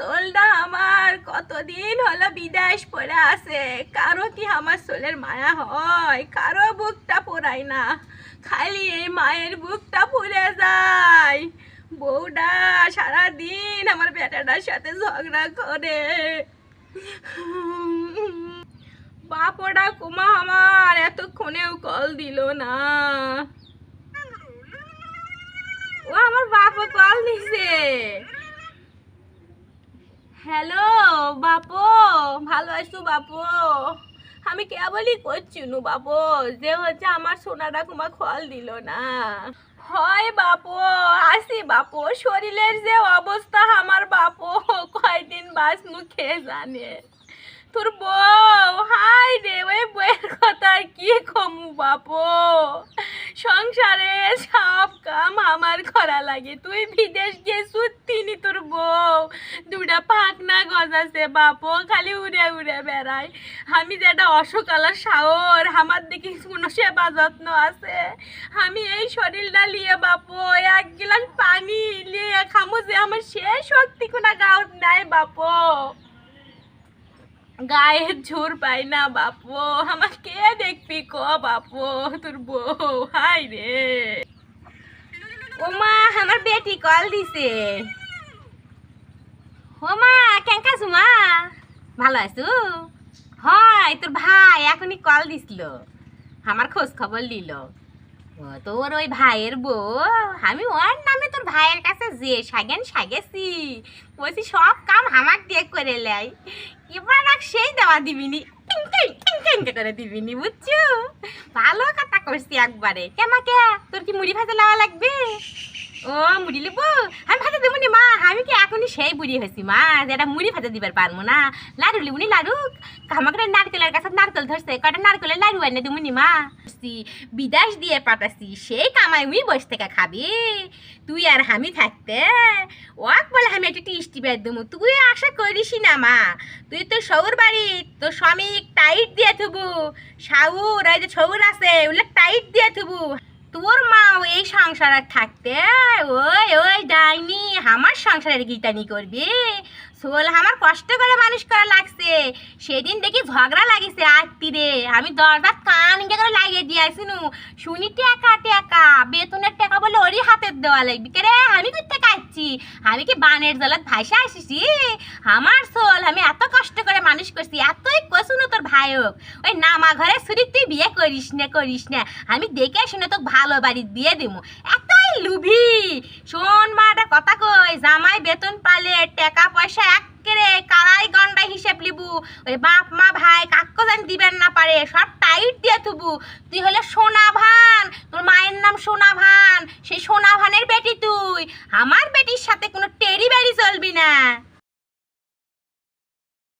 সোলটা আমার। কতদিন হলো বিদেশ পড়ে আছে। কারও কি আমার সোলের মায়া হয়? কারও বুকটা পোড়ায় না। খালি এই মায়ের বুকটা পুড়ে যায়। বউটা সারাদিন আমার বেটাটার সাথে ঝগড়া করে। বাপটা কুমা আমার, এতক্ষণেও কল দিল না। ও আমার বাপা কল দিছে। হ্যালো, বাপো, ভালো আছো বাপু? আমি কেবলই করছি নু বাপু, যে হচ্ছে আমার সোনাটা কুমা কল দিল না। হয় বাপো, আসি বাপু, শরীরের যে অবস্থা আমার বাপো, কয়দিন বাস মুখে জানে? তোর বউ হাই রে, ওই বউয়ের কথা কি কমু বাপো? সংসারে কাম আমার করা লাগে। তুই বিদেশ গিয়ে সুত্তিনি তোর বউ। দুটা পাকনা গজাছে বাপু, খালি উড়ে উড়ে বেড়ায়। আমি যেটা অসকালার শাওর আমার দেখি কোনো সেবা যত্ন আছে। আমি এই শরীরটা লিয়ে বাপু, এক গিলাস পানি লিয়ে খামু যে আমার শেষ শক্তি কোনো গাঁত নাই বাপু। গায়ের ঝোর পাই না বাপু। আমার কে দেখবি ক বাপু, তোর বউ হাই রে। ও মা আমার বেটি কল দিছে। ও মা কেঙ্কা মা ভালো আছো? হয় তোর ভাই এখনই কল দিছিল। আমার খোঁজ খবর ও, তোর ওই ভাইয়ের বউ আমি ওর নামে তোর ভাইয়ের কাছে যে সাগেন সাগেছি। বলছি সব কাম আমার দিয়ে করে লাই। এবার আর সেই দেওয়া দিবিনি। টিং করে দিবি? নি বুঝছ ভালো কথা করছি একবারে। কেমাকে তোর কি মুড়ি ভাজা লাওয়া লাগবে? ও, মুড়ি লিবো? আমি আমি কি এখনই সেই বুড়ি হয়েছি, মা যেটা মুড়ি ভাজা দিবার পারব না? লাড়ু লিবুনি লাড়ু? আমাকে নারকেলের কাছে নারকেল ধরছে কটা নারকেলের লাড়ু এনে দেবো নি, মা? বিদেশ দিয়ে পাঠাছি সেই কামাই উই বসে থেকে খাবি। তুই আর আমি থাকতে, ওয়াক বলে আমি একটা টিস্টি বের দেবো তুই আশা করিস না, মা। তুই তো সৌর বাড়ি তো শ্রমিক টাইট দিয়ে থুবু। সাউর এই যে ছৌর আছে, ওগুলো টাইট দিয়ে থুবু। তোর মা এই সংসারে থাকতে? ওই ওই ডাইনি, আমার সংসারের গীতানি করবি? সোল আমার কষ্ট করে মানুষ করা লাগছে। সেদিন দেখি ঝগড়া লাগিছে আত্মীরে আমি দরজার কান ইঙ্গে করে লাগিয়ে দিয়ে আসিনু। শুনি টাকা টাকা। বেতনের টাকা বলে ওরই হাতের দেওয়া লাগবে। কে রে, আমি করতে কাচ্ছি? আমি কি বানের জলত ভাইসা আসিছি? আমার সোল আমি এত কষ্ট করে মানুষ করছি, এতই ভাইক ওই নামা ঘরে শুধু তুই বিয়ে করিস না করিস না। আমি দেখে শুনে তোকে ভালো বাড়ি দিয়ে দেবো। এতই লুভি। শোন মাটা কথা কই? জামাই বেতন পালে টাকা পয়সা একেরে কারাই গন্ডা হিসেব লিবু। ওই বাপ, মা, ভাই কাক্কো জান দিবেন না পারে, সব টাইট দিয়ে থুবু। তুই হলে সোনা ভান, তোর মায়ের নাম সোনা ভান, সেই সোনা ভানের বেটি তুই। আমার বেটির সাথে কোনো টেরি বেরি চলবি না।